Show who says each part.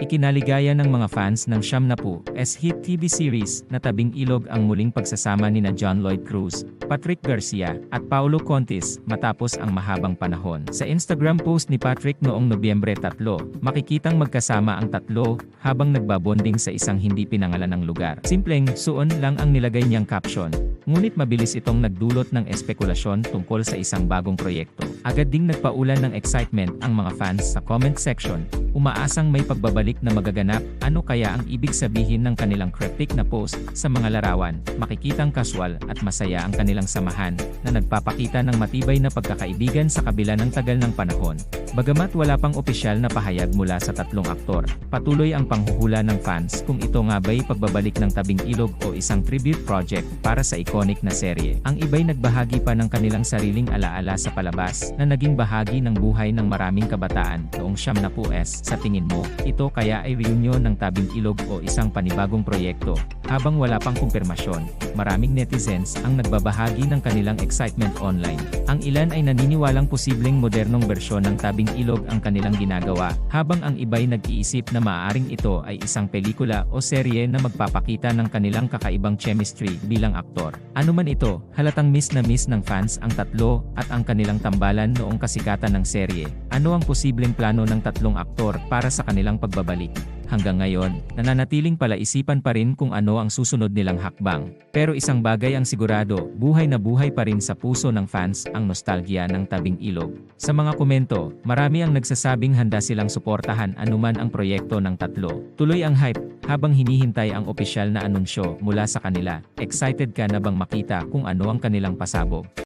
Speaker 1: Ikinaligaya ng mga fans ng Siyam na Po S hit TV series na Tabing Ilog ang muling pagsasama ni na John Lloyd Cruz, Patrick Garcia, at Paulo Contis matapos ang mahabang panahon. Sa Instagram post ni Patrick noong Nobyembre 3, makikitang magkasama ang tatlo habang nagbabonding sa isang hindi pinangalan ng lugar. Simpleng suon lang ang nilagay niyang caption. Ngunit mabilis itong nagdulot ng espekulasyon tungkol sa isang bagong proyekto. Agad ding nagpaulan ng excitement ang mga fans sa comment section, umaasang may pagbabalik na magaganap, ano kaya ang ibig sabihin ng kanilang cryptic na post sa mga larawan, makikitang casual at masaya ang kanilang samahan, na nagpapakita ng matibay na pagkakaibigan sa kabila ng tagal ng panahon. Bagamat wala pang opisyal na pahayag mula sa tatlong aktor, patuloy ang panghuhula ng fans kung ito nga ba'y pagbabalik ng tabing ilog o isang tribute project para sa iconic na serye. Ang iba'y nagbahagi pa ng kanilang sariling alaala sa palabas na naging bahagi ng buhay ng maraming kabataan noong siyam na S. Sa tingin mo, ito kaya ay reunion ng tabing ilog o isang panibagong proyekto? Habang wala pang kumpirmasyon, maraming netizens ang nagbabahagi ng kanilang excitement online. Ang ilan ay naniniwalang posibleng modernong bersyon ng tabing ilog ang kanilang ginagawa, habang ang iba'y nag-iisip na maaaring ito ay isang pelikula o serye na magpapakita ng kanilang kakaibang chemistry bilang aktor. Ano man ito, halatang miss na miss ng fans ang tatlo at ang kanilang tambalan noong kasikatan ng serye. Ano ang posibleng plano ng tatlong aktor para sa kanilang pagbabalik? Hanggang ngayon, nananatiling palaisipan pa rin kung ano ang susunod nilang hakbang. Pero isang bagay ang sigurado, buhay na buhay pa rin sa puso ng fans ang nostalgia ng tabing ilog. Sa mga komento, marami ang nagsasabing handa silang suportahan anuman ang proyekto ng tatlo. Tuloy ang hype, habang hinihintay ang opisyal na anunsyo mula sa kanila. Excited ka na bang makita kung ano ang kanilang pasabog?